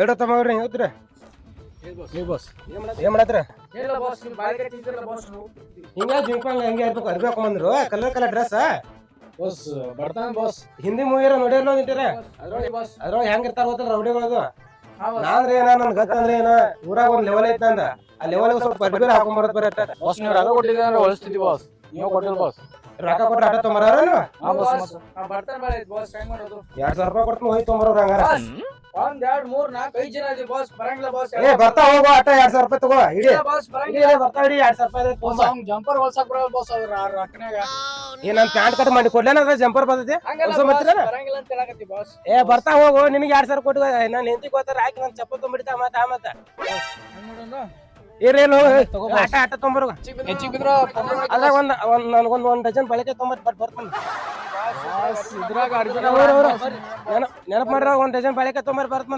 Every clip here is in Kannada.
ಹೇಳ್ರ ತಮ್ಮ ಅವ್ರಿ ಹೇಳ್ತೀರ? ಏನ್ ಮಾಡತ್ರ ಹಿಂಗ ಜಿಂಪಂಗ್ ಹಂಗೆ ಇರ್ಬೇಕು ಅರ್ಬಿ ಹಾಕೊಂಬಂದ್ರು ಕಲರ್ ಕಲರ್ ಡ್ರೆಸ್ ಬಾಸ್ ಬರ್ತಾನ ಬಾಸ್ ಹಿಂದಿ ಮೂವಿರ ನೋಡಿರ್ಲ ನಿಂತಿರ? ಅದ್ರೊಳಗೆ ಬಾಸ್ ಅದ್ರೊಳಗೆ ಹೆಂಗ್ ಇರ್ತಾರ ಗೊತ್ತಲ್ಲ ರೌಡಿಗಳದು ನಾಂದ್ರೆ ಏನ ನನ್ ಗೊತ್ತಂದ್ರೆ ಏನ? ಊರಾಗ ಒಂದ್ ಲೆವೆಲ್ ಐತ ಅಂದ ಆ ಲೆವೆಲ್ ಸ್ವಲ್ಪ ಅರ್ಬಿ ಹಾಕೊಂಡ್ ಬರತ್ ಬರತ್ತ ನೀವು ಕೊಟ್ಟಿದ್ರೆ ಬಾಸ್ ನೀವು ಕೊಟ್ಟಿಲ್ಲ ಬಾಸ್ ರೊಕ್ಕ ಕೊಟ್ರ ಆಟ ತೊಂಬರ ಹಾ ಬಾಸ್ ಬರ್ತಾನೆ ಬಾಳ ಬಾಸ್ ಹೆಂಗ್ ಮಾಡೋದು? ಎರಡ್ ಸಾವಿರ ರೂಪಾಯಿ ಕೊಡ್ತೀನಿ ಹೋಗಿ ತೊಂಬರೋರ್ ಹಂಗಾರ. ಒಂದ್ ಎರಡ್ ಮೂರ್ ನಾಲ್ಕ್ ಐದ್ ಜನ ಇದೀವಿ ಬಾಸ್ ಬರಂಗಿಲ್ಲ ಬಾಸ್ ಏ ಬರ್ತಾ ಹೋಗೋ ಆಟ ಎರಡ್ ಸಾವಿರ ರೂಪಾಯಿ ತಗೋ ಇಡಿ. ಬಾಸ್ ಇಡಿ ಬರಂಗಿಲ್ಲ ಬರ್ತಾ ಇಡಿ ಎರಡ್ ಸಾವಿರ ರೂಪಾಯಿ ಬಾಸ್ ಅವ್ನ್ ಜಂಪರ್ ಹೊಲ್ಸಕ್ ಬರಲ್ಲ ಬಾಸ್ ಅವ್ರ ರೊಕ್ಕನ್ಯಾಗ. ಏ ನನ್ ಪ್ಯಾಂಟ್ ಕಟ್ ಮಾಡಿ ಕೊಡ್ಲೇನ ಅದ್ರ ಜಂಪರ್ ಬರ್ತೈತಿ? ಹಂಗಲ್ಲ ಹೊಸ boss, ಬರ್ತೀರ ಬರಂಗಿಲ್ಲ ಅಂತ ಹೇಳಕತ್ತಿ ಬಾಸ್ ಏ ಬರ್ತಾ ಹೋಗು ನಿನಗೆ ಎರಡ್ ಸಾವಿರ ಕೊಟ್ಟು ನಾನು ಹೆಂಡತಿ ಗೊತ್ತಾರ ಹಾಕಿ ನನ್ ಚಪ್ಪಲ್ ತೊಗೊಂಬಿಡ್ತಾ ಮತ್ತ ಆ ಮತ್ತ. ಇರೇನು ಆಟ ಆಟ ತೊಂಬರು ಹೆಚ್ಚಿಗೆ ಬಿದ್ರ ಅದ್ರಾಗ ಒಂದ್ ಒಂದ್ ನನಗೊಂದ್ ಒಂದ್ ಡಜನ್ ಬಳಕೆ ಬರ್ತಾನೆ. ನೆನಪ್ ನೆನಪ್ ಮಾಡ್ರ ಒಂದ್ ಡಜನ್ ಬಳಕೆ ತೊಂಬರ್ ಬರ್ತ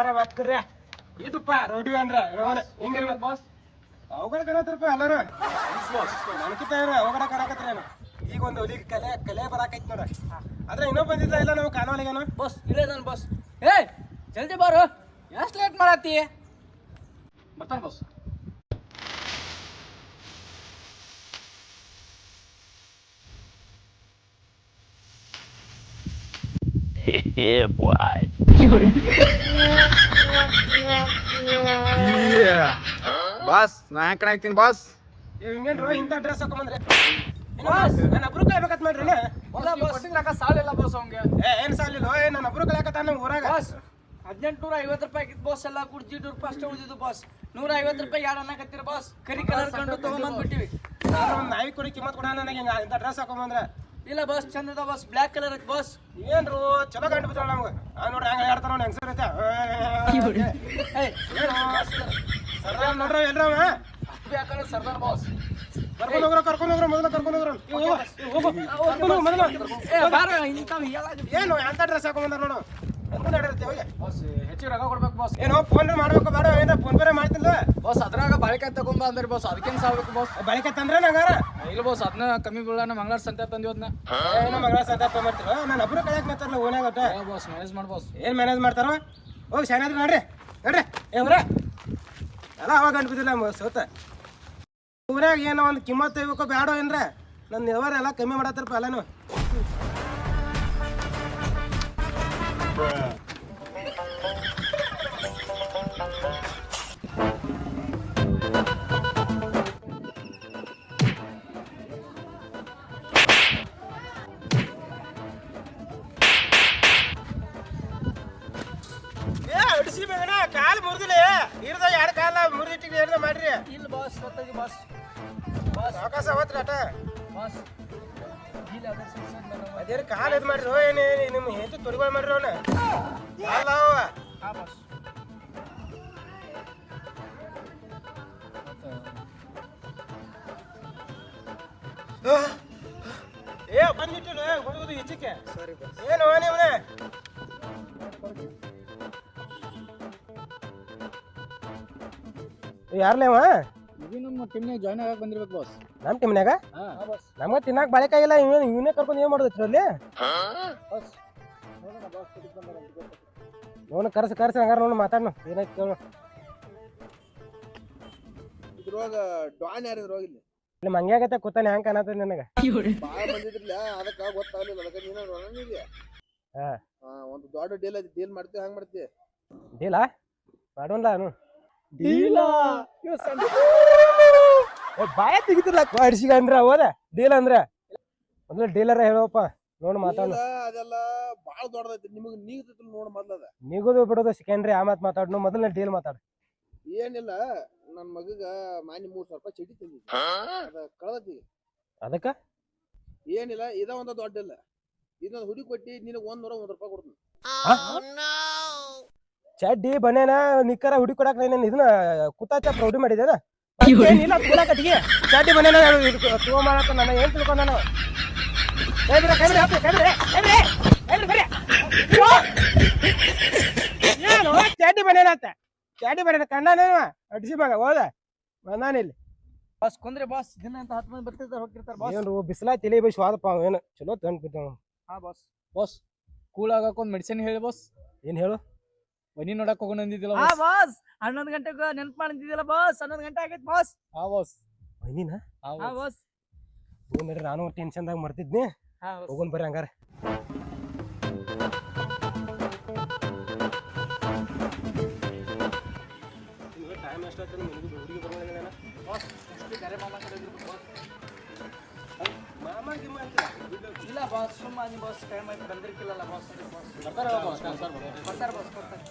ಬಪ್ಪರ ಬಕ್ಕರ್ಯ ಇದಪ್ಪ ರೋಡಿ ಅಂದ್ರ ಬಾಸ್ ಈಗ ಒಂದು ಕಲೆ ಕಲೆ ಬರಾಕೈತಿ ನೋಡ. ಆದ್ರೆ ಇನ್ನೂ ಬಂದಿಲ್ಲ ಇಲ್ಲ ನಾವು ಕಾನೋಲಿಗೇನು ಬಾಸ್ ಇಲ್ಲೇ ನಾನು ಬಾಸ್ ಏ ಜಲ್ದಿ ಬಾರು. ಎಷ್ಟು ಲೇಟ್ ಮಾಡತ್ತಿ? ಬರ್ತಾನ ಬಾಸ್ ಬಾಸ್ ನಾ ಯಾಕೆ ಹಾಕ್ತೀನಿ ಬಾಸ್? ಹಿಂಗೇನ್ರು ಇಂಥ ಡ್ರೆಸ್ ಹಾಕೊಂಬಂದ್ರೆ? ನನ್ನ ಅಬ್ರು ಕಾಯ್ಬೇಕತ್ ಮಾಡ್ರಿ ಸಾಲಿಲ್ಲ ಬಾಸ್ ಅವಂಗೆ. ಏ ಏನ್ ಸಾಲಿಲ್ಲ? ಏ ನನ್ನ ಅಬ್ರು ಊರಾಗ. ಬಾಸ್ ನೂರ ಐವತ್ತು ರೂಪಾಯಿ ಆಗಿತ್ತು ಬಾಸ್ ಎಲ್ಲ ಕುಡ್ಜಿ ರೂಪಾಯಿ ಅಷ್ಟೇ ಉಳಿದಿದ್ದು ಬಾಸ್. ನೂರ ಐವತ್ತು ರೂಪಾಯಿ ಯಾರು ಅನ್ನಕತ್ತೀರ ಬಾಸ್. ಕರಿ ಕಲರ್ ಕಂಡು ತಗೊಂಬಂದ್ಬಿಟ್ಟಿವಿ. ನಾಯಿ ಕುಡಿ ಕಿಮ್ಮತ್ ಕೊಡ ನನಗೆ ಹಿಂಗ ಇಂಥ ಡ್ರೆಸ್ ಹಾಕೊಂಬಂದ್ರೆ. ಇಲ್ಲ ಬಸ್ ಚಂದ ಬಸ್ ಬ್ಲಾಕ್ ಬ್ಲ್ಯಾಕ್ ಕಲರ್ ಐತಿ ಬಸ್ ಏನ್ರು ಚಲೋ ಗಂಟು ಬಿದ್ದಾಳ ನಮ್ಗೆ. ಆ ನೋಡ್ರಿ ಹೆಂಗ ಹೇಳ್ತಾರ ನೋಡಿ ಹೆಂಗಸರ್ ಐತೆ. ಸರ್ದಾರ್ ನೋಡ್ರಿ ಎಲ್ರ ಯಾಕಂದ್ರೆ ಸರ್ದಾರ್ ಬಾಸ್ ಕರ್ಕೊಂಡು ಹೋಗ್ರ ಕರ್ಕೊಂಡು ಹೋಗ್ರ ಮೊದಲ ಕರ್ಕೊಂಡು ಹೋಗ್ರ. ಕರ್ಕೊಂಡು ಮೊದಲ. ಏನು ಎಂತ ಡ್ರೆಸ್ ಹಾಕೊಂಬಂದಾರ ನೋಡು. ಹೆಚ್ಚಿಗೆ ರೊಕ್ಕ ಕೊಡ್ಬೇಕು ಬಾಸ್ ಏನೋ ಫೋನ್ ಮಾಡ್ಬೇಕು ಬೇಡ ಏನೋ ಫೋನ್ ಪೇ ಮಾಡ್ತಿಲ್ಲ ಬಾಸ್ ಅದ್ರಾಗ ಬಾಳಿಕಾಯಿ ತಗೊಂಬ ಅಂದ್ರೆ ಬಾಸ್ ಅದಕ್ಕೇನು ಸಾವ್ಬೇಕು ಬಾಸ್ ಬಳಿಕ ತಂದ್ರೆ ನಂಗಾರ? ಇಲ್ಲ ಬಾಸ್ ಅದನ್ನ ಕಮ್ಮಿ ಬೀಳೋಣ ಮಂಗಳಾರ ಸಂತೆ ತಂದಿವದ್ನ ಏನೋ ಮಗಳ ಸಂತ ತೊಗೊಂಬರ್ತೀರ ನಾನು ಒಬ್ರು ಕಳಿಯಕ್ ನಿಂತಾರಲ್ಲ ಓನ್ಯಾಗ ಒಟ್ಟ. ಬಾಸ್ ಮ್ಯಾನೇಜ್ ಮಾಡಿ ಬಾಸ್ ಏನ್ ಮ್ಯಾನೇಜ್ ಮಾಡ್ತಾರೋ? ಹೋಗಿ ಶಾನಾದ್ರು ನೋಡ್ರಿ. ನೋಡ್ರಿ. ಏ ಅವ್ರ. ಎಲ್ಲ ಅವಾಗ ಗಂಟು ಬಿದ್ದಿಲ್ಲ ಮ- ಸೋತ. ಊರಾಗ ಏನೋ ಒಂದು ಕಿಮ್ಮತ್ ತೆಗಿಬೇಕು ಬ್ಯಾಡೋ ಏನ್ರ? ನನ್ನ ವ್ಯವಹಾರ ಎಲ್ಲ ಕಮ್ಮಿ ಮಾಡತ್ತಾರಪ್ಪ ಎಲ್ಲಾನು. ಏ ಅಡಿಸಿ ಬೇಗಣ ಕಾಲು ಮುರಿದಿಲ್ಲ. ಇರ್ದ ಎರಡು ಕಾಲ ಮುರಿದಿಟ್ಟಿಗೆ ಮಾಡ್ರಿ? ಇಲ್ಲ ಬಾಸ್ ಗೊತ್ತಾಗಿ ಬಾಸ್. ಅವಕಾಶ ಹೋತ್ರಿ ಅಟ ಬಾಸ್ ಇಲ್ಲ ಅದ ಅದೇನು ಕಾಲ್ ಇದು ಮಾಡ್ರಿ? ಏನೇ ನಿಮ್ಮ ಹೆಂಡತಿ ತೊರಿಗಳು ಮಾಡಿರೋ ಅವನ? ಅಲ್ಲ ಅವ. ಏ ಬಂದಿಟ್ಟಿಲ್ಲ ಹುಡುಗದು ಹೆಚ್ಚಿಕೆ ಏನು ನೀವನೇ? ಯಾರ್ಲೇವ ಇದು ನಮ್ಮ ಟೀಮ್ನಾಗ ಜಾಯ್ನ್ ಆಗಕ್ಕೆ ಬಂದಿರ್ಬೇಕು ಬಾಸ್ ನಮ್ಮ ಟೀಮ್ನ್ಯಾಗ ನಮ್ಗ ತಿನ್ನಾಕ ಬಾಳೆಕಾಯಿಲ್ಲ ಇವನ್ ಇವನೇ ಕರ್ಕೊಂಡು ಏನ್ ಮಾಡೋದು ಅಲ್ಲಿ? ನೋಡು ಕರ್ಸ ಕರ್ಸ ಹಂಗಾರ ನೋಡು ಮಾತಾಡ್ನು ಏನಾಯ್ತು ಕೇಳು. ಇದ್ರೊಳಗ ಡಾನ್ ಯಾರು ಇದ್ರೊಳಗ ಇಲ್ಲಿ? ಇಲ್ಲಿ ಮಂಗ್ಯಾಗತ್ತೆ ಕೂತಾನೆ ಹಂಗ ಕಾಣತ್ತದ ನಿನಗ? ಬಾಳ ಬಂದಿದ್ರಲ್ಲ ಅದಕ್ಕ ಗೊತ್ತಾಗ್ಲಿಲ್ಲ ಅದಕ್ಕ ನೀನ ಇದೆಯಾ ಹಾ. ಹಾ ಒಂದು ದೊಡ್ಡ ಡೀಲ್ ಐತಿ ಡೀಲ್ ಮಾಡ್ತೀವಿ ಹಂಗ್ ಮಾಡ್ತೀವಿ ಡೀಲ? ಮಾಡೋಲ್ಲ ಅನು ಬಾಯ ತೆಗಿತಿಲ್ಲ ಅಡಿಸಿಗಂದ್ರ ಹೋದ. ಡೀಲ್ ಅಂದ್ರ? ಅಂದ್ರೆ ಡೀಲರ ಹೇಳೋಪ್ಪ ನೋಡು ಮಾತಾಡೋ. ಅದೆಲ್ಲ ಬಾಳ ದೊಡ್ಡದೈತಿ. ನಿಮಗ್ ನೀಗ್ತೈತಿ ನೋಡ್ ಮೊದ್ಲದ ನಿಗದು ಬಿಡೋದು ಸೆಕೆಂಡ್ರಿ ಆ ಮಾತು ಮಾತಾಡ್ನು. ಮೊದಲನೇ ಡೀಲ್ ಮಾತಾಡ. ಏನಿಲ್ಲ ನನ್ ಮಗಗ ಮಾನ್ಯ ಮೂರ್ ಸಾವಿರ ರೂಪಾಯಿ ಚೀಟಿ ತಂದಿದ್ದೆ. ಅದ ಕಳ್ದತಿ ಅದಕ್ಕ? ಏನಿಲ್ಲ ಇದ ಒಂದ ದೊಡ್ಡ ಇಲ್ಲ ಇದೊಂದು ಹುಡಿ ಕೊಟ್ಟಿ ನಿನಗ್ ಒಂದ್ ನೂರ ಒಂದ್ ರೂಪಾಯಿ ಕೊಡ್ತೀನಿ. ಚಡ್ಡಿ ಬನೇನ ನಿಕ್ಕರ ಹುಡಿ ಕೊಡಕ್ ನಾನು ಇದನ್ನ ಕುತಾಚ ರೌಡಿ ಮಾಡಿದೇನ ಏನಿಲ್ಲ ತೂಲ ಕಟ್ಟಿಗೆ ಚಾಟಿ ಮನೇನ ತಗೋ ಮಾಡತ್ತ ನನ್ನ ಏನ್ ತಿಳ್ಕೊಂಡ ನಾನು? ಕೈ ಬಿಡ ಕೈ ಬಿಡ ಕೈ ಬಿಡ ಕೈ ಬಿಡ ಕೈ ಬಿಡ ಬರ್ರಿ. ಏನು? ಚಾಟಿ ಮನೇನ ಅಂತ. ಚಾಟಿ ಮನೆ ಕಂಡನೇವ ಅಡ್ಸಿ ಮಗ ಹೋದ. ಬಂದಾನ ಇಲ್ಲಿ. ಬಾಸ್ ಕುಂದ್ರೆ ಬಾಸ್. ದಿನ ಅಂತ ಹತ್ತು ಮಂದಿ ಬರ್ತಿರ್ತಾರೆ ಹೋಗ್ತಿರ್ತಾರೆ ಬಾಸ್. ಏನ್ರು ಬಿಸಿಲ ತಲೆ ಬೈ ಸ್ವಾದಪ್ಪ ಏನು? ಚಲೋ ತಂದ್ ಬಿದ್ದಾವ ಹಾ ಬಾಸ್. ಬಾಸ್ ಕೂಲ್ ಆಗಕ್ಕೆ ಒಂದು ಮೆಡಿಸಿನ್ ಹೇಳಿ ಬಾಸ್. ಏನ್ ಹೇಳು? ಮನಿ ನೋಡಕ್ ಹೋಗೋಣ ಅಂದಿದ್ದಿಲ್ಲ ಹಾ ಬಾಸ್. ಹನ್ನೊಂದು ಗಂಟೆಗೆ ನೆನ್ಪು ಮಾಡಿದ್ದಿಲ್ಲ ಬಾಸ್ ಹನ್ನೊಂದು ಗಂಟೆ ಆಗೈತೆ ಬಾಸ್ ಹಾ ಬಾಸ್ ಮೈನಿನ ಹಾ ಬಾಸ್ ನಡ್ರಿ ನಾನು ಟೆನ್ಷನ್ದಾಗ ಮರ್ತಿದ್ನಿ. ಹಾ ಬಾಸ್ ಹೋಗೋನ್ ಬರ್ರಿ ಹಂಗಾರೆ? ಇಲ್ಲ ಬಾಸ್ ಸುಮ್ಮ ನಿಮ್ಮ ಬಾಸ್ ಟೈಮ್ ಆಯ್ತು ಬಂದಿರ್ಕಿಲ್ಲಲ್ಲ ಬಾಸ್ ಬಾಸ್ ಬರ್ತಾರ ಬಾಸ್ ಸರ್ ಬರ್ತಾರೆ.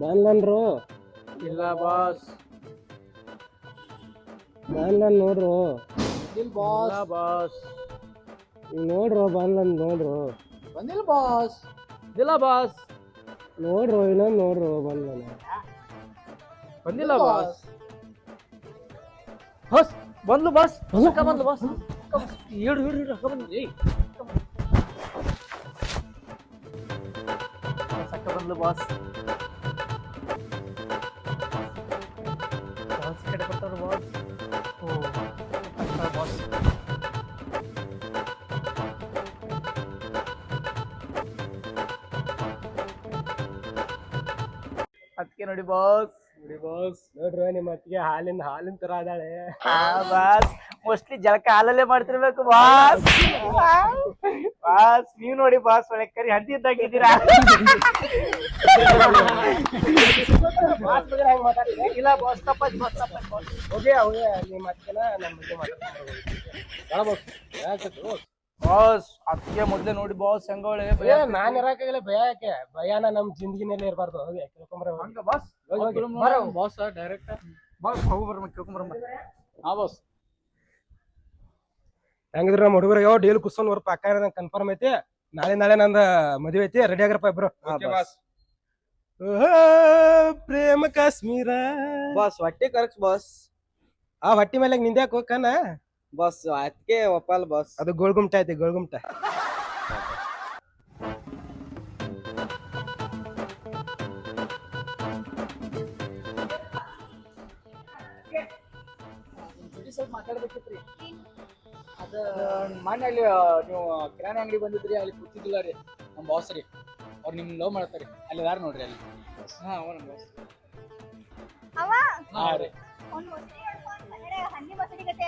ಬಾನ್ಲನ್ರು ಇಲ್ಲ ಬಾಸ್. ಬಾನ್ಲನ್ ನೋಡ್ರು. ಇಲ್ಲ ಬಾಸ್. ಬಾಸ್. ನೋಡ್ರು ಬಂದ್ಲನ್ ನೋಡ್ರು. ಬಂದಿಲ್ಲ ಬಾಸ್. ಇಲ್ಲ ಬಾಸ್. ನೋಡ್ರು ಇನ್ನೊಂದು ನೋಡ್ರು ಬಾನ್ಲನ್ ಬಂದಿಲ್ಲ ಬಾಸ್. ಬಾಸ್. ಬಂದ್ಲು ಬಾಸ್ ಅಕ್ಕ ಬಂದ್ಲು ಬಾಸ್ ಇಡು ಇಡು ಇಡು ಅಕ್ಕ ಬಂದ್ಲು. ಏಯ್. ಅಕ್ಕ ಬಂದ್ಲು ಬಾಸ್ ಬಾಸ್ ಕಡೆ ಬರ್ತಾರ ಬಾಸ್ ಓ ಅಕ್ಕ ಬಾಸ್ ಅದಕ್ಕೆ ನೋಡಿ ಬಾಸ್ ಬಾಸ್ ನೋಡ್ರಿ ನಿಮ್ಮ ಅತ್ತಿಗೆ ಹಾಲಿನ ಹಾಲಿನ ತರ ಅದಾಳೆ. ಬಾಸ್. ಮೋಸ್ಟ್ಲಿ ಜಳಕ ಹಾಲಲ್ಲೇ ಮಾಡ್ತಿರ್ಬೇಕು ಬಾಸ್. ಬಾಸ್ ನೀವ್ ನೋಡಿ ಬಾಸ್ ಒಳ್ಳೆ ಕರಿ ಹಂದಿ ಇದ್ದಾಗಿದ್ದೀರಾ ಬಾಸ್ ಬಗ್ಗೆ ಹೆಂಗ್ ಮಾತಾಡ್ತೀರಿ? ಇಲ್ಲ ಬಾಸ್ ಬಾಸ್ ಹೋಗಿ ಹೋಗಿ ನಿಮ್ಮ ಅತ್ತಿಗೆನ ನಮ್ಮ ಬಗ್ಗೆ ಮಾತಾಡ್ಕೊಂಡು ಬಾಸ್? ಅದಕ್ಕೆ ಮೊದ್ಲೇ ನೋಡಿ ಬಾಸ್ ಹೆಂಗೋಳೆ ಏ ನಾನ್ ಇರಾಕಾಗಿಲ್ಲ ಭಯ ಯಾಕೆ? ಭಯನ ನಮ್ ಜಿಂದಗಿನಲ್ಲಿ ಇರಬಾರ್ದು. ಹೋಗಿ ಕೇಳ್ಕೊಂಬರ ಹಂಗ. ಬಾಸ್ ಬಾಸ್ ಡೈರೆಕ್ಟ್ ಬಾಸ್ ಹೋಗಿ ಬರ್ಮ ಕೇಳ್ಕೊಂಬರಮ್ಮ ಹಾ ಬಾಸ್. ಹೆಂಗಿದ್ರ ನಮ್ಮ ಹುಡುಗರು ಯಾವ ಡೇಲ್ ಕುಸ್ಕೊಂಡ್ ಬರಪ್ಪ. ಅಕ್ಕ ನಂಗೆ ಕನ್ಫರ್ಮ್ ಐತಿ? ನಾಳೆ ನಾಳೆ ನಂದ ಮದುವೆ ಐತಿ. ರೆಡಿ ಆಗಿರಪ್ಪ ಇಬ್ರು. ಓಹೋ, ಪ್ರೇಮ ಕಾಶ್ಮೀರ. ಬಾಸ್ ಹೊಟ್ಟೆ ಕರಕ್ಸ್ ಬಾಸ್. ಆ ಹೊಟ್ಟಿ ಮೇಲೆ ನಿಂದ್ಯಾಕ ಹೋಗ್ಕನ ಬಾಸ್ ಅದಕ್ಕೆ ಒಪ್ಪಲ್ ಬಸ್ ಅದು ಗೋಳ್ಗುಮ್ಟ ಐತಿ ಗೋಳ್ಗುಮ್ಟ ಸ್ವಲ್ಪ ಮಾತಾಡ್ಬೇಕಿತ್ರಿ ಅದ ಮೊನ್ನೆ ಅಲ್ಲಿ ನೀವು ಕಿರಾಣಿ ಅಂಗಡಿ ಬಂದಿದ್ರಿ ಅಲ್ಲಿ ಕೂತಿದ್ದಿಲ್ಲ ರೀ ನಮ್ಮ ಬಾಸ್ ರೀ. ಅವ್ರು ನಿಮ್ ಲವ್ ಮಾಡ್ತಾರೆ. ಅಲ್ಲಿ ಯಾರು ನೋಡ್ರಿ ಅಲ್ಲಿ? ಹಾ ಅವ ನಮ್ಮ ಬಾಸ್ ಹಾ ರೀ.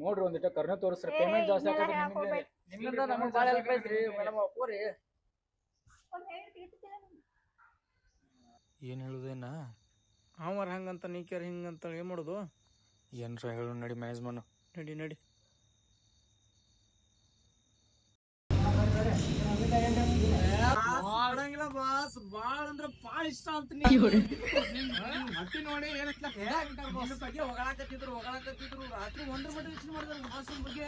ನೋಡ್ರಿ ಒಂದಿಟ ಕರ್ನೆ ತೋರಿಸ್ರಿ. ಪೇಮೆಂಟ್ ಜಾಸ್ತಿ ಆಗ್ತದೆ. ನಿಮ್ಮಿಂದ ನಮಗೆ ಭಾಳ ಹೆಲ್ಪ್ ಐತ್ರಿ ಮೇಡಮ್ ಏನು ಹೇಳುದೇನ ಅವರ ಹಂಗಂತ ನೀಕ್ಯಾರ ಹಿಂಗಂತ ಏನ್ ಮಾಡೋದು? ಏನ್ರ ಹೇಳು ನಡಿ ಮ್ಯಾನೇಜ್ ಮಾಡು ನಡಿ ನಡಿ. ಬಾಸ್ ಬಾಳ ಅಂದ್ರ ಬಾಳ ಇಷ್ಟ ಅಂತ ಹಟ್ಟಿ ನೋಡಿ ಬಗ್ಗೆ ಹೊಗಳಾಕತ್ತಿದ್ರು ಹೊಗಳಾಕತ್ತಿದ್ರು ರಾತ್ರಿ ಒಂದ್ರ ಮಟ್ಟ ಯೋಚನೆ ಮಾಡಿದ್ರು ಬಾಸ್ ಬಗ್ಗೆ.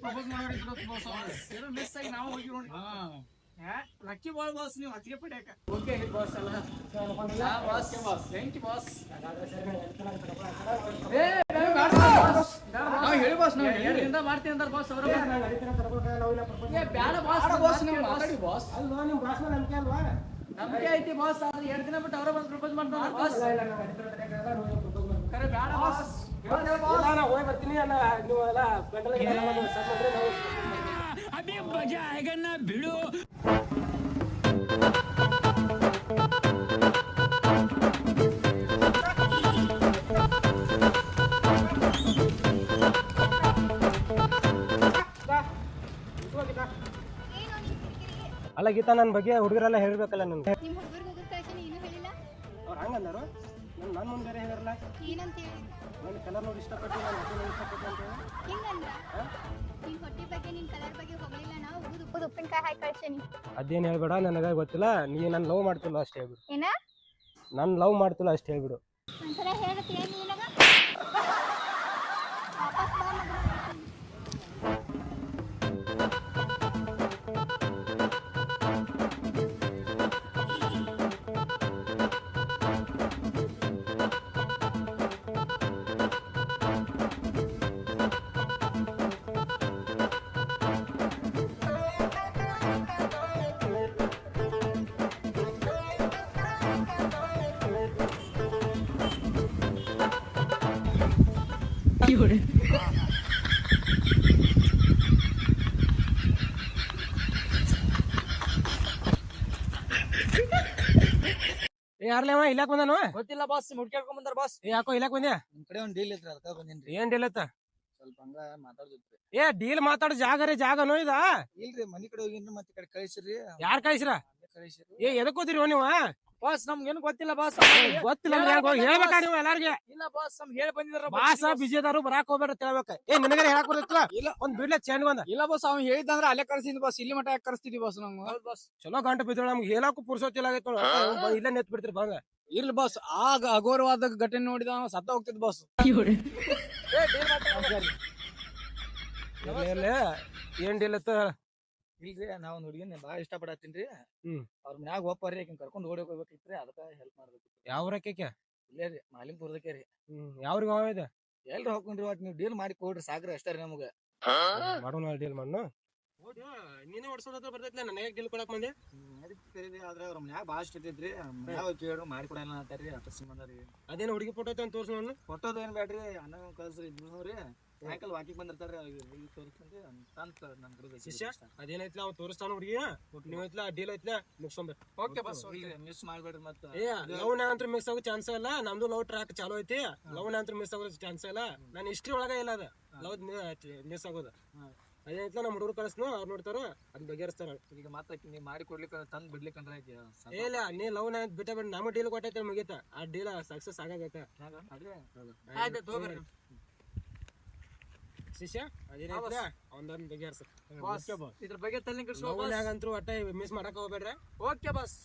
ಪ್ರಪೋಸ್ ಮಾಡೋರಿ ಏನೋ ಮಿಸ್ ಆಗಿ ನಾವು ಹೋಗಿ ನೋಡಿ ಲಕ್ಕಿ ಬಾಲ್ ಬಾಸ್ ನೀವು ಅತ್ತಿಗೆ ಪಡ್ಯಾಕ. ಓಕೆ ಬಾಸ್ ಅಲ್ಲ. Boss boss thank you boss ಏ ಬಾಸ್ ನಾವು ಹೇಳಿದ್ರಿಂದ ಮಾಡ್ತೀನಿ ಅಂದ್ರೆ ಬಾಸ್ ಅವರು. ಏ ಬ್ಯಾಡ ಬಾಸ್ ಬಾಸ್ ನೀವು ಮಾತಾಡಿ ಬಾಸ್ ಅಲ್ವಾ ನಿಮ್ ಭಾಷಣ ನಂಬಿಕೆ ಅಲ್ವಾ? ನಂಬಿಕೆ ಐತಿ ಬಾಸ್ ಆದ್ರೆ ಎರಡು ದಿನ ಬಿಟ್ಟು ಅವರ ಬಂದು ಪ್ರಪೋಸ್ ಮಾಡ್ತಾರೆ ಬಾಸ್ ಕರೆ ಬ್ಯಾಡ ಬಾಸ್ ಇಲ್ಲ, ನಾ ಹೋಗಿ ಬರ್ತೀನಿ ಅಲ್ಲ ನೀವು ಎಲ್ಲ ಗಂಟಲ ನಾವು set ಮಾಡ್ರಿ, ನಾವು ಏನು ಅಲ್ಲ ಗೀತಾ ನನ್ನ ಬಗ್ಗೆ ಹುಡುಗರೆಲ್ಲ ಹೇಳ್ಬೇಕಲ್ಲ ನನ್ಗೆ. ಹುಡುಗರು ನೀನು ಹೇಳಿಲ್ಲ? ಅವ್ರು ಹಂಗಂದರು? ನನ್ನ ನನ್ನ ಮುಂದೆ ಹೇಳಿರಲ್ಲ ಏನಂತ ಹೇಳಿ? ನನ್ನ ಕಲರ್ ನೋಡಿ ಇಷ್ಟಪಟ್ಟು ನನ್ನ ಹೊಟ್ಟೆ ನೋಡಿ ಇಷ್ಟಪಟ್ಟು ಅಂತ ಹೇಳಿ. ಹಿಂಗಂದ್ರ? ನಿನ್ ಹೊಟ್ಟೆ ಬಗ್ಗೆ ನಿನ್ ಕಲರ್ ಬಗ್ಗೆ ಹೋಗ್ಲಿಲ್ಲ ನಾವು ಉಗುದು ಉಪ್ಪು ಉಪ್ಪಿನಕಾಯಿ ಹಾಕಿ ಕಳ್ಸೇನಿ. ಅದೇನು ಹೇಳ್ಬೇಡ ನನಗೆ ಗೊತ್ತಿಲ್ಲ. ನೀ ನಾನು ಲವ್ ಮಾಡ್ತಿಲ್ಲ ಅಷ್ಟೇ ಹೇಳ್ಬಿಡು. ಏನ? ನಾನು ಲವ್ ಮಾಡ್ತಿಲ್ಲ ಅಷ್ಟೇ ಹೇಳ್ಬಿಡು. ಒಂದ್ಸಲ ಹೇಳ್ತೀನಿ ನಿನಗ? ಏ ಯಾರ್ಲೇವ ಇಲ್ಲಾಕ್ ಬಂದಾನು ಗೊತ್ತಿಲ್ಲ ಬಾಸ್ ಮುಡ್ಕ್ಯಾಡ್ಕೊಂಡ್ ಬಂದಾರ ಬಾಸ್ ಏ ಯಾಕೋ ಇಲ್ಲಾಕ್ ಬಂದ್ಯಾ? ನಿಮ್ ಕಡೆ ಒಂದ್ ಡೀಲ್ ಇತ್ರ ಅದಕ್ಕ ಬಂದಿನ್ರಿ. ಏನ್ ಡೀಲತ್ತ ಸ್ವಲ್ಪ ಹಂಗ ಮಾತಾಡ್ದಿತ್ರಿ ಏ ಡೀಲ್ ಮಾತಾಡೋ ಜಾಗ ರೀ ಜಾಗನೋ ಇದ? ಇಲ್ರಿ ಮನಿ ಕಡೆ ಹೋಗಿನ್ರಿ ಮತ್ತೆ ಕಡೆ ಕಳಿಸ್ರಿ ಯಾರ್ ಕಳಿಸಿರಿ? ಏ ಎದಕ್ ಹೋದಿರಿ ನೀವು ಬಾಸ್ ನಮ್ಗೇನು ಗೊತ್ತಿಲ್ಲ ಬಾಸ್. ಗೊತ್ತಿಲ್ಲ ಅಂದ್ರೆ ಹೋಗಿ ಹೇಳ್ಬೇಕಾ ನೀವು ಎಲ್ಲಾರ್ಗೆ? ಇಲ್ಲ ಬಾಸ್ ನಮ್ ಹೇಳಿ ಬಂದಿದ್ರ ಬಾಸ ಬಿಜಿ ಅದಾರು ಬರಾಕ್ ಹೋಗ್ಬೇಡ ತಿಳ್ಬೇಕ ಏ ನಿನಗರ ಹೇಳಕ್ ಬರ್ತೈತಿಲ್ಲ? ಇಲ್ಲ. ಒಂದ್ ಬಿಡ್ಲ ಚೇನ್ ಬಂದ. ಇಲ್ಲ ಬಾಸ್ ಅವ್ನು ಹೇಳಿದಂದ್ರೆ ಅಲ್ಲೇ ಕರ್ಸಿದ್ ಬಾಸ್ ಇಲ್ಲಿ ಮಟ ಯಾಕೆ ಕರ್ಸ್ತಿದ್ವಿ ಬಾಸ್ ನಮ್ಗೆ? ಬಾಸ್. ಚಲೋ ಗಂಟೆ ಬಿದ್ದಳ ನಮ್ಗೆ ಹೇಳಕ್ಕೂ ಪುರ್ಸೋತಿಲ್ಲ ಆಗೈತೆ ಇಲ್ಲೇ ನೆತ್ ಬಿಡ್ತಿರಿ ಬಂದ ಇರ್ಲಿ ಬಾಸ್ ಆಗ ಅಘೋರವಾದ ಘಟನೆ ನೋಡಿದ ಅವ ಸತ್ತ ಹೋಗ್ತಿದ್ ಬಾಸ್. ಏನ್ ಡೀಲ್ ಇಲ್ರಿ ನಾವ್ ಒಂದ್ ಹುಡುಗಿನ ಬಾಳ ಇಷ್ಟ ಪಡತ್ತೀನ್ರಿ ಹ್ಮ್. ಅವ್ರ ಮ್ಯಾಗ ಒಪ್ಪರಿ ಆಕಿನ್ ಕರ್ಕೊಂಡ್ ಓಡಿ ಹೋಗ್ಬೇಕಿತ್ರಿ ಅದಕ್ಕ ಹೆಲ್ಪ್ ಮಾಡ್ಬೇಕು ಯಾವ ರಕ್ಕಕ್ಕೆ ಇಲ್ಲೇ ರೀ ಮಾಲಿಂಪುರದಕ್ಕೆ ರೀ. ಹ್ಮ್ ಯಾವ್ರಿಗೆ ಹೋಗ ಇದೆ ಎಲ್ರಿ ಹೋಗ್ಕೊಂಡ್ರಿ ನೀವು ಡೀಲ್ ಮಾಡಿ ಕೊಡ್ರಿ ಸಾಕ್ರಿ ಅಷ್ಟೇ ರೀ ನಮ್ಗೆ. ಮಾಡೋಣ ಡೀಲ್ ಮಣ್ಣು ನೀನೇ ಹೊಡ್ಸೋದ ಬರ್ತೈತಿ ನನಗೆ ಡೀಲ್ ಕೊಡಕ್ ಬಂದೆ ಕರೀರಿ ಆದ್ರೆ ಅವ್ರ ಮನ್ಯಾಗ ಭಾಳ ಇಷ್ಟ ಇರ್ತೈತ್ರಿ ಮನ್ಯಾಗ ಕೇಳ್ರಿ ಮಾಡಿ ಕೊಡಲ್ಲ ಅಂತಾರ್ರಿ ಅಷ್ಟ ಸಂಬಂಧ ರೀ. ಅದೇನು ಹುಡುಗಿ ಫೋಟೋ ಐತೆ ಅಂತ ತೋರ್ಸು ನಾನು ಫೋಟೋದ ಏನ್ ಬೇಡ್ರಿ ಅನ್ನ ಕಳ್ಸ್ರಿ ಇಬ್ರು ರೀ. ಸಾಯಂಕಾಲ ವಾಕಿಂಗ್ ಬಂದಿರ್ತಾರೆ ಅವ್ರಿಗೆ ತೋರಿಸ್ಕೊಂಡ್ರಿ ತಂತ ನನ್ ಕಡೆ ಶಿಷ್ಯ ಅದೇನೈತ್ಲ ಅವ್ನು ತೋರಿಸ್ತಾನ ಹುಡುಗಿ? ನೀವು ಐತ್ಲ ಡೀಲ್ ಐತ್ಲ? ಮುಗ್ಸೊಂಬ ಓಕೆ ಬಸ್. ಮಿಸ್ ಮಾಡ್ಬೇಡ್ರಿ ಮತ್ತ. ಏ ಲವ್ ನಂತರ ಅಂತ ಮಿಸ್ ಆಗೋ ಚಾನ್ಸ್ ಇಲ್ಲ. ನಮ್ದು ಲವ್ ಟ್ರ್ಯಾಕ್ ಚಾಲೋ ಐತಿ. ಲವ್ ನಂತರ ಮಿಸ್ ಆಗೋ ಚಾನ್ಸ್ ಇಲ್ಲ. ನಾನು ಹಿಸ್ಟ್ರಿ ಒಳಗ ಇಲ್ಲ ಅದ. ಲವ್ ಮಿಸ್ ಆಗೋದು. ಅದೇನೈತ್ಲ ನಮ್ಮ ಹುಡುಗರು ಕಳಿಸ್ನು ಅವ್ರು ನೋಡ್ತಾರ ಅದ್ ಬಗೆಹರಿಸ್ತಾರ. ಈಗ ಮತ್ತೆ ನೀವು ಮಾಡಿ ಕೊಡ್ಲಿಕ್ಕೆ ತಂದ್ ಬಿಡ್ಲಿಕ್ಕಂದ್ರ ಐತಿ ಏ ಇಲ್ಲ ನೀ ಲವ್ನ ಬಿಟ್ಟ ಬಿಟ್ಟು ನಮ್ಮ ಡೀಲ್ ಕೊಟ್ಟೈತೆ ಮುಗಿತ. ಆ ಡೀಲ್ ಸಕ್ಸಸ್ ಆಗಬೇಕ ಶಿಷ್ಯ? ಅದೇನೈತ್ಲ ಒಂದೊಂದು ಬಗೆಹರಿಸ ಇದ್ರ ಬಗ್ಗೆ ತಲೆ ಒಟ್ಟ ಮಿಸ್ ಮಾಡಕ್ ಹೋಗ್ಬೇಡ್ರಿ. Okay boss.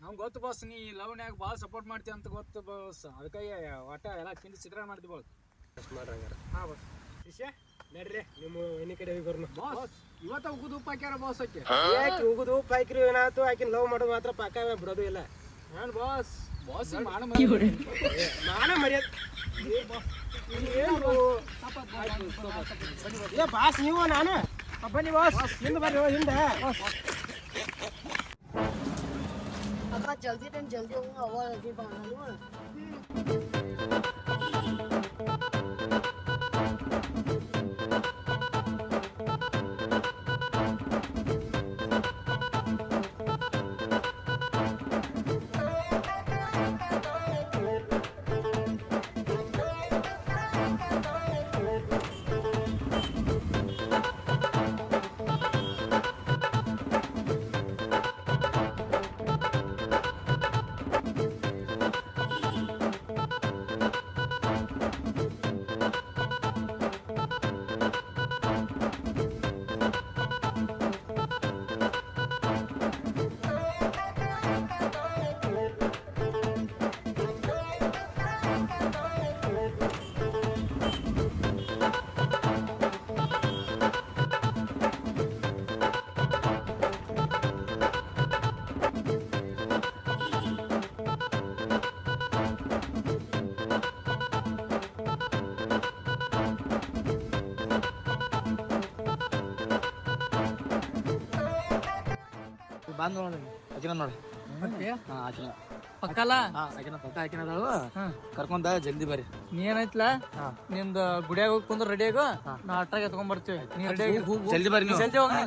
ನಮ್ಗೆ ಗೊತ್ತು ಬಾಸ್ ನೀ ಲವ್ನ್ಯಾಗ ಭಾಳ ಸಪೋರ್ಟ್ ಮಾಡ್ತಿ ಅಂತ ಗೊತ್ತು ಬಾಸ್. ಅದಕ್ಕಾಗಿ ಒಟ್ಟ ಎಲ್ಲ ತಿಂಡಿ ಚಿತ್ರ ಮಾಡ್ತಿ ಬಾಸ್ ಅಷ್ಟ್ ಮಾಡ್ರಿ ಹಾ ಬಾಸ್. ಶಿಷ್ಯ ನಡ್ರಿ ನಿಮ್ಮ ಎಣ್ಣೆ ಕಡೆ ಹೋಗಿ ಬಾಸ್ ಇವತ್ತ ಉಗುದು ಉಪ್ಪು ಹಾಕ್ಯಾರ ಬಾಸ್ ಹಾಕಿ ಯಾಕೆ ಉಪ್ಪು ಹಾಕಿರು ಏನಾಯ್ತು? ಆಕಿನ ಲವ್ ಮಾಡೋದು ಮಾತ್ರ ಪಕ್ಕ ಬಿಡೋದು ಇಲ್ಲ ಬಾಸ್? ಬಾಸ್ ಮಾನ ಮರ್ಯಾದೆ ಮಾನ ಮರ್ಯಾದೆ ಏ ಬಾಸ್ ನೀವು ನಾನು ಬನ್ನಿ ಬಾಸ್ ಹಿಂದೆ ಬರ್ರಿ ಹಿಂದೆ ಅಪ್ಪ ಜಲ್ದಿ ಜಲ್ದಿ ಹೋಗಿ ಅವಾಗ ಬಂದ್ ನೋಡಿ ಆಕಿನ ನೋಡಿ ಹಾ ಆಕಿನ ಪಕ್ಕಲ್ಲ ಹಾ ಆಕಿನ ಪಕ್ಕ ಆಕಿನ ಅದಾಳು ಹಾ. ಕರ್ಕೊಂಡ ಜಲ್ದಿ ಬರ್ರಿ. ನೀ ಏನೈತ್ಲ ನಿಂದ ನಿಮ್ದು ಗುಡಿಯಾಗ ಹೋಗಿ ಕುಂದ್ರ ರೆಡಿ ಆಗೋ. ನಾ ಅಟ್ಟಾಗ ಎತ್ಕೊಂಡ್ ಬರ್ತೀವಿ. ನೀ ರೆಡಿ ಜಲ್ದಿ ಬರ್ರಿ ಜಲ್ದಿ ಹೋಗಿ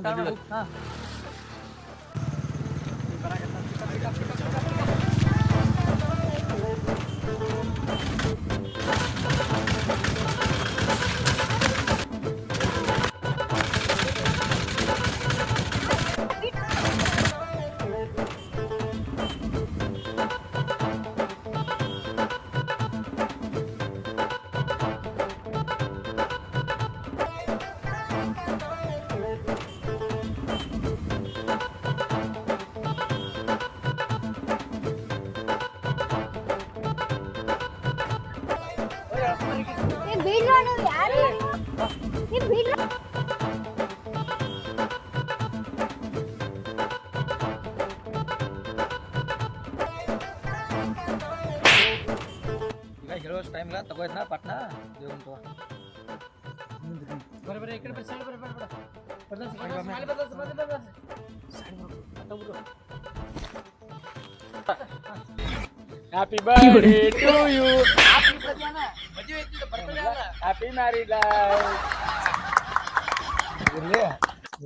ಈಗ ಹೇಳೋಷ್ಟು ಟೈಮ್ ಇಲ್ಲ ತಗೋಯ್ತನ ಪಟ್ನ ದೇವಂತ ಈ ಕಡೆ side. Happy birthday to you happy married ಇರ್ಲಿ.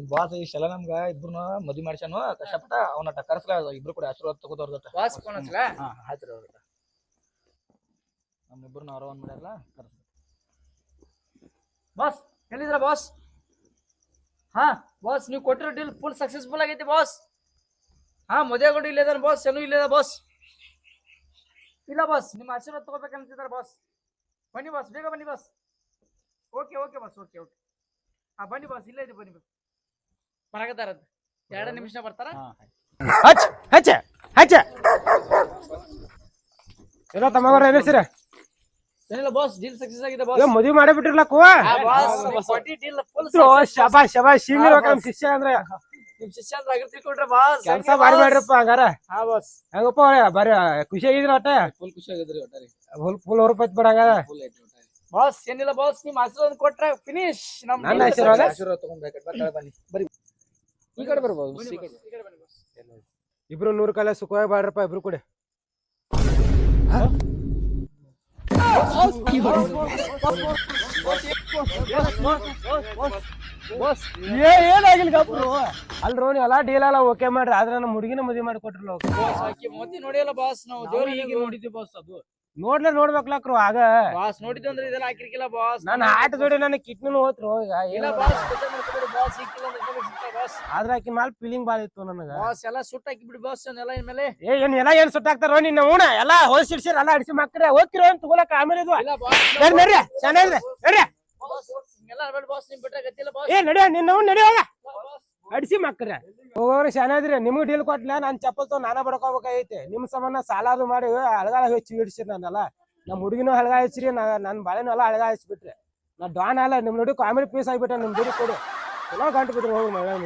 ನಿಮ್ ಬಾಸ್ ಇಷ್ಟೆಲ್ಲ ನಮ್ಗ ಇಬ್ರು ಮದ್ವಿ ಮಾಡ್ಸ್ಯಾನು ಕಷ್ಟಪಟ್ಟ ಅವನ ಕರ್ಸ್ಲ ಇಬ್ರು ಕೂಡ ಆಶೀರ್ವಾದ ತಗೋದವ್ರ ಬಾಸ್ ಫೋನ್ ಹಚ್ಲ? ಹಾ ಆಯ್ತು ರೀ ಅವ್ರ ನಮ್ಮಿಬ್ರು ಅವ್ರ ಒಂದ್ ಮಾಡ್ಯಾರಲ್ಲ ಕರ್ಸ್ ಬಾಸ್ ಎಲ್ಲಿದ್ರ ಬಾಸ್? ಹಾ ಬಾಸ್ ನೀವು ಕೊಟ್ಟಿರೋ ಡೀಲ್ ಫುಲ್ ಸಕ್ಸಸ್ಫುಲ್ ಆಗೈತಿ ಬಾಸ್. ಹಾ ಮದುವೆ ಇಲ್ಲ ಇದಾರೆ ಬಾಸ್ ಏನು ಇಲ್ಲೇ ಬಾಸ್. ಇಲ್ಲ ಬಾಸ್ ನಿಮ್ಮ ಆಶೀರ್ವಾದ ತಗೋಬೇಕಂತಿದ್ದಾರೆ ಬಾಸ್. ಬನ್ನಿ ಬಾಸ್ ಬೇಗ ಬನ್ನಿ boss. Okay okay boss okay okay. ಹಾ ಬನ್ನಿ ಬಾಸ್ ಇಲ್ಲ ಇದೆ ಬನ್ನಿ ಬಾಸ್. ಬರಾಕತ್ತಾರ ಎರಡು ನಿಮಿಷ ಬರ್ತಾರ? ಹಚ್ ಹಚ್ಚ ಹಚ್ಚ ಏನೋ ತಮ್ಮಗರ ಏನಿಸ್ತೀರ ಏನಿಲ್ಲ ಬಾಸ್ ಡೀಲ್ ಸಕ್ಸಸ್ ಆಗಿದೆ ಬಾಸ್ ಮದ್ವಿ ಮಾಡಿ ಬಿಟ್ಟಿರ್ಲ ಕೋ? ಬಾಸ್ ಕೊಟ್ಟಿ ಡೀಲ್ ಫುಲ್ ಶಬಾಷ್ ಶಬಾಷ್ ಹಿಂಗಿರ್ಬೇಕ ನಮ್ ಶಿಷ್ಯ ಅಂದ್ರೆ. ನಿಮ್ ಶಿಷ್ಯ ಅಂದ್ರೆ ಆಗಿರ್ ತಿಳ್ಕೊಳ್ರಿ ಬಾಸ್ ಕೆಲ್ಸ ಬಾರಿ ಮಾಡ್ರಪ್ಪ ಹಂಗಾರ. ಹಾ ಬಾಸ್ ಹೆಂಗಪ್ಪ ಬಾರಿ ಖುಷಿ ಆಗಿದ್ರ ಒಟ್ಟ? ಫುಲ್ ಖುಷಿ ಆಗಿದ್ರಿ ಒಟ್ಟಾರಿ. ಫುಲ್ ಫುಲ್ ಹೊರಪತ್ ಬಿಡ ಹಂಗಾರ. ಫುಲ್ ಐತಿ ಬಾಸ್ ಏನಿಲ್ಲ ಬಾಸ್ ನಿಮ್ ಆಶೀರ್ವಾದ ಕೊಟ್ರೆ ಫಿನಿಶ್ ನಮ್ಮ ಆಶೀರ್ವಾದ? ತಗೊಂಡ್ಬೇಕು ಬನ್ನಿ. ಬರ್ರಿ ಈ ಕಡೆ ಬರ್ಬೋದು ಈ ಕಡೆ. ಇಬ್ರು ನೂರು ಕಾಲ ಸುಖವಾಗಿ ಬಾಡ್ರಪ್ಪ ಇಬ್ರು ಕೂಡ. ಏನಾಗಿಲ್ಲ ಅಲ್ರೋ ನೀ ಎಲ್ಲಾ ಡೀಲ್ ಎಲ್ಲ ಓಕೆ ಮಾಡ್ರಿ ಆದ್ರೆ ನಮ್ಮ ಹುಡುಗಿನ ಮದುವೆ ಮಾಡಿ ಕೊಟ್ರಲ್ಲ ಆಕಿ ಮೊದ್ಲು ಬಾಸ್ ನಾವು ದೇವ್ರ ಈಗ ನೋಡಿದ್ವಿ. ಬಾಸ್ ಅದು. ನೋಡ್ಲೇ ನೋಡ್ಬೇಕ್ಲಕ್ರು ಆಗ. ಬಾಸ್ ನೋಡಿದ್ರೆ ಅಂದ್ರೆ ಇದೆಲ್ಲ ಹಾಕಿರ್ಕಿಲ್ಲ ಬಾಸ್ ನನ್ನ ಆಟ ಜೋಡಿ ನನ್ನ ಕಿಟ್ನು ಹೋತ್ರು ಈಗ ಇಲ್ಲ ಬಾಸ್ ಬೇಜಾರ್ ಮಾಡ್ಕೊಬೇಡಿ ಬಾಸ್ ಸಿಕ್ಕಿಲ್ಲ ಅಂದ್ರೆ ಸಿಗ್ತಾರ ಬಾಸ್ ಆದ್ರ ಆಕಿ ಮ್ಯಾಲ ಫೀಲಿಂಗ್ ಬಾಳ ಇತ್ತು ನನಗ. ಬಾಸ್ ಎಲ್ಲ ಸುಟ್ಟ ಹಾಕಿ ಬಿಡಿ ಬಾಸ್ ಎಲ್ಲ ಇನ್ಮೇಲೆ. ಏ ಏನ್ ಎಲ್ಲ ಏನ್ ಸುಟ್ಟಾಕ್ತಾರೋ ನಿನ್ನ ಊಣ ಎಲ್ಲಾ ಹೋಲ್ಸಿಡ್ಸಿರ್ ಎಲ್ಲ ಅಡಿಸಿ ಮಕ್ಕಳ ಹೋಗ್ತಿರೋ ಅಂತ ತಗೊಳಕ ಆಮೇಲೆ ಇದು. ಇಲ್ಲ ಬಾಸ್ ನಡ್ರಿ ನಡ್ರಿ ಚೆನ್ನಾಗಿದೆ ನಡ್ರಿ ಬಾಸ್ ಹಿಂಗೆಲ್ಲ ಬಾಸ್ ನಿಮ್ ಬಿಟ್ರೆ ಗತಿಲ್ಲ ಬಾಸ್ ಏ ನಡಿಯ ನಿನ್ನ ನಡಿಯೋಗ ಅಡಿಸಿ ಮಾಕ್ರೆ ಹೋಗೋರು ಶಾನಾದ್ರೆ ನಿಮ್ಗೆ ಡೀಲ್ ಕೊಟ್ಲ ನಾನು ಚಪ್ಪಲ್ ತೊಗೊಂಡು ನಾನೇ ಬಡ್ಕೋಬೇಕಾಗೈತೆ. ನಿಮ್ ಸಂಬಂಧ ಸಾಲಾದ್ರು ಅದು ಮಾಡಿ ಅಳಗಾಲ ಹೆಚ್ಚು ಹಿಡಿಸಿರಿ ನಾನಲ್ಲ. ನಮ್ ಹುಡುಗಿನೂ ಹಳಗ ಹಚ್ಚಿರಿ ನನ್ ಬಾಳೆನೂ ಎಲ್ಲ ಹಳಗ ಹಚ್ಬಿಟ್ರಿ ನಾ ಡಾನ್ ಅಲ್ಲ, ನಿಮ್ ನೋಡಿ ಕಾಮಿಡಿ ಪೀಸ್ ಆಗಿಬಿಟ್ಟೆ, ನಿಮ್ ಬಿಡಿ ಕೊಡು. ಚಲೋ ಗಂಟು ಬಿಟ್ರಿ ಹೋಗಿ ಮಗಳ